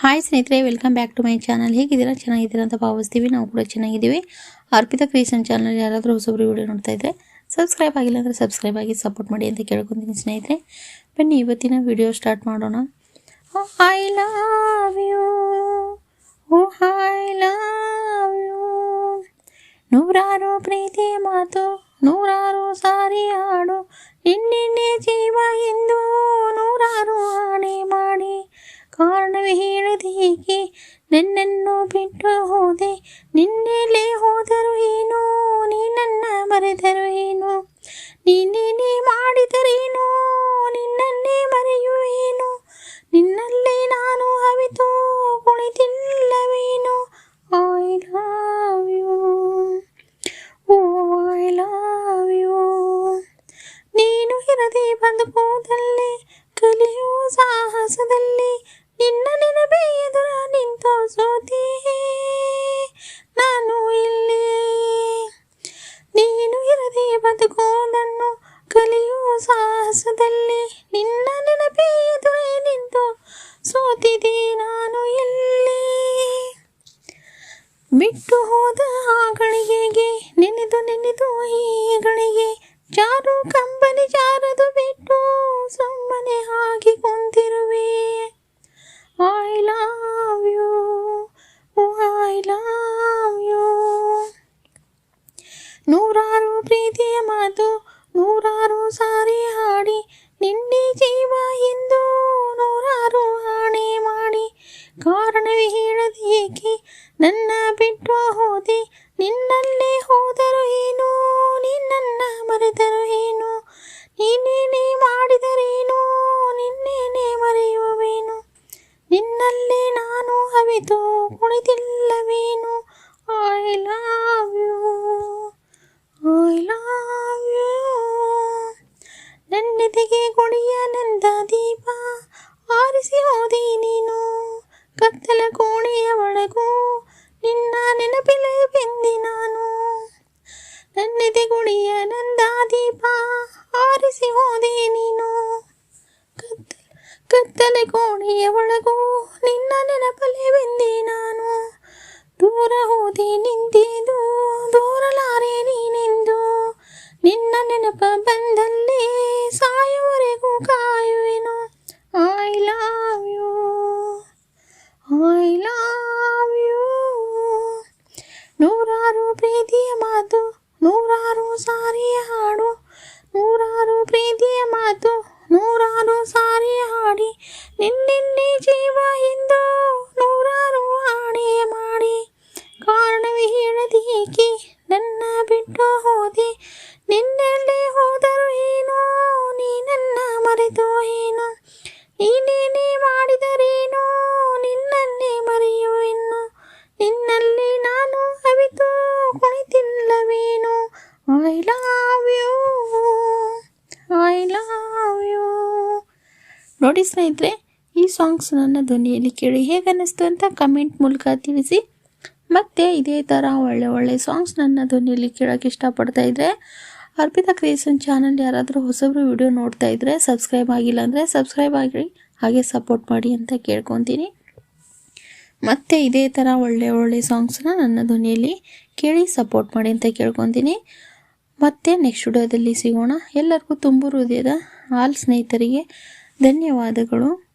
Hi ಸ್ನೇಹಿತರೆ welcome back to my channel ಹೇಗಿದ್ದೀರಾ? ಚೆನ್ನಾಗಿದ್ದೀರಾ ಅಂತ ಭಾವಿಸ್ತೀವಿ. ನಾವು ಕೂಡ ಚೆನ್ನಾಗಿದ್ದೀವಿ. ಅರ್ಪಿತಾ ಕ್ರಿಯೇಷನ್ ಚಾನಲ್ ಯಾರಾದರೂ ಹೊಸೊಬ್ಬರು ವಿಡಿಯೋ ನೋಡ್ತಾ ಇದ್ದರೆ ಸಬ್ಸ್ಕ್ರೈಬ್ ಆಗಿಲ್ಲ ಅಂದರೆ ಸಬ್ಸ್ಕ್ರೈಬ್ ಆಗಿ ಸಪೋರ್ಟ್ ಮಾಡಿ ಅಂತ ಕೇಳ್ಕೊತೀನಿ ಸ್ನೇಹಿತರೆ. ಬನ್ನಿ, ಇವತ್ತಿನ ವಿಡಿಯೋ ಸ್ಟಾರ್ಟ್ ಮಾಡೋಣ. I love you oh hi love you ನೂರಾರು ಪ್ರೀತಿ ಮಾತು, ನೂರಾರು ಸಾರಿ ಹಾಡು. ನಿನ್ನೆ ಜೀವ ಎಂದು ನೂರಾರು ಆಣೆ ಮಾಡಿ. ಹೀಗೆ ನನ್ನನ್ನು ಬಿಟ್ಟು ಹೋದೆ. ನಿನ್ನೆಲೆ ಹೋದರು ಏನು? ನೀ ನನ್ನ ಮರೆದರು ಏನು? ನೀನೇನೇ ಮಾಡಿದರೇನು ನಿನ್ನನ್ನೇ ಮರೆಯುವೇನೋ ನಿನ್ನಲ್ಲಿ ನಾನು ಅವಿತು, ಕುಳಿತಿಲ್ಲವೇನು? I love you oh I love you ನೀನು ಇರದೆ ಬದುಕುವುದಲ್ಲೇ ಕಲಿಯೋ ಸಾಹಸದಲ್ಲಿ ನಿನ್ನ ಬದುಕುವುದನ್ನು ಕಲಿಯುವ ಸಾಹಸದಲ್ಲಿ ನಿನ್ನ ನೆನಪೇ ನಿಂತು ಸೋತಿದೆ ನಾನು ಎಲ್ಲಿ? ಬಿಟ್ಟು ಹೋದ ಆ ಗಳಿಗೆಗೆ ನೆನೆದು ನೆನೆದು ಈ ಗಳಿಗೆ, ಜಾರು ಕಂಬನಿ ಜಾರದು ಬಿಟ್ಟು ಸುಮ್ಮನೆ ಹಾಗೆ ಕುಂತಿರುವೆ. ಕಾರಣವೇ ಹೇಳದೇಕೆ ನನ್ನ ಬಿಟ್ಟು ಹೋದೆ. ನಿನ್ನಲ್ಲೇ ಹೋದರು ಏನು? ನಿನ್ನ ಮರೆತರು ಏನು? ನೀನೇನೇ ಮಾಡಿದರೇನು? ನಿನ್ನೇನೆ ಮರೆಯುವೇನು ನಿನ್ನಲ್ಲೇ ನಾನು ಅವಿತು ಕುಳಿತಿಲ್ಲವೇನು I love you I love ಕತ್ತಲ ಕೋಣೆಯ ಒಳಗೂ ನಿನ್ನ ನೆನಪಿಲೆ ಬೆಂದಿ ನಾನು. ನನ್ನೆದೆ ಗುಡಿಯ ನಂದ ದೀಪ ಆರಿಸಿ ಹೋದೆ ನೀನು. ಕತ್ತಲ, ಕತ್ತಲೆ ಕೋಣೆಯ ಒಳಗೂ ನಿನ್ನ ನೆನಪಲೆ ಬೆಂದಿ ನಾನು. ದೂರ ಹೋದೆ ನಿಂತಿದ್ದು ದೂರಲಾರೆ ನೀನೆಂದು. ನಿನ್ನ ನೆನಪ ಬಂದಲ್ಲಿ ಲವ್ ಯು ನೂರಾರು ಪ್ರೀತಿಯ ಮಾತು, ನೂರಾರು ಸಾರಿಯ ಹಾಡು. ನೂರಾರು ಪ್ರೀತಿಯ ಮಾತು, ನೂರಾರು ಸಾರಿಯ ಹಾಡಿ. ನಿನ್ನೆನ್ನೆ ಜೀವ ಎಂದು ನೂರಾರು ಆಣೆ ಮಾಡಿ. ಕಾರಣವೇ ಹೇಳದೇಕೆ ನನ್ನ ಬಿಟ್ಟು ಹೋದೆ? ನಿನ್ನೆಲ್ಲೇ ಹೋದರೂ ಏನೋ? ನೀ ನನ್ನ ಮರೆತು ಏನೋ ನೀನೇನೇ ನೋಡಿ ಸ್ನೇಹಿತರೆ, ಈ ಸಾಂಗ್ಸ್ ನನ್ನ ಧ್ವನಿಯಲ್ಲಿ ಕೇಳಿ ಹೇಗೆ ಅನ್ನಿಸ್ತು ಅಂತ ಕಮೆಂಟ್ ಮೂಲಕ ತಿಳಿಸಿ. ಮತ್ತು ಇದೇ ಥರ ಒಳ್ಳೆ ಒಳ್ಳೆ ಸಾಂಗ್ಸ್ ನನ್ನ ಧ್ವನಿಯಲ್ಲಿ ಕೇಳೋಕ್ಕೆ ಇಷ್ಟಪಡ್ತಾ ಇದ್ದರೆ ಅರ್ಪಿತಾ ಕ್ರಿಯೇಷನ್ ಚಾನಲ್ ಯಾರಾದರೂ ಹೊಸಬ್ರು ವಿಡಿಯೋ ನೋಡ್ತಾ ಇದ್ದರೆ ಸಬ್ಸ್ಕ್ರೈಬ್ ಆಗಿಲ್ಲ ಅಂದರೆ ಸಬ್ಸ್ಕ್ರೈಬ್ ಆಗಿ ಹಾಗೆ ಸಪೋರ್ಟ್ ಮಾಡಿ ಅಂತ ಕೇಳ್ಕೊತೀನಿ. ಮತ್ತು ಇದೇ ಥರ ಒಳ್ಳೆ ಒಳ್ಳೆ ಸಾಂಗ್ಸ್ನ ನನ್ನ ಧ್ವನಿಯಲ್ಲಿ ಕೇಳಿ ಸಪೋರ್ಟ್ ಮಾಡಿ ಅಂತ ಕೇಳ್ಕೊತೀನಿ. ಮತ್ತೆ ನೆಕ್ಸ್ಟ್ ವಿಡಿಯೋದಲ್ಲಿ ಸಿಗೋಣ. ಎಲ್ಲರಿಗೂ ತುಂಬ ಹೃದಯದ ಆಲ್ ಸ್ನೇಹಿತರಿಗೆ. ಧನ್ಯವಾದಗಳು.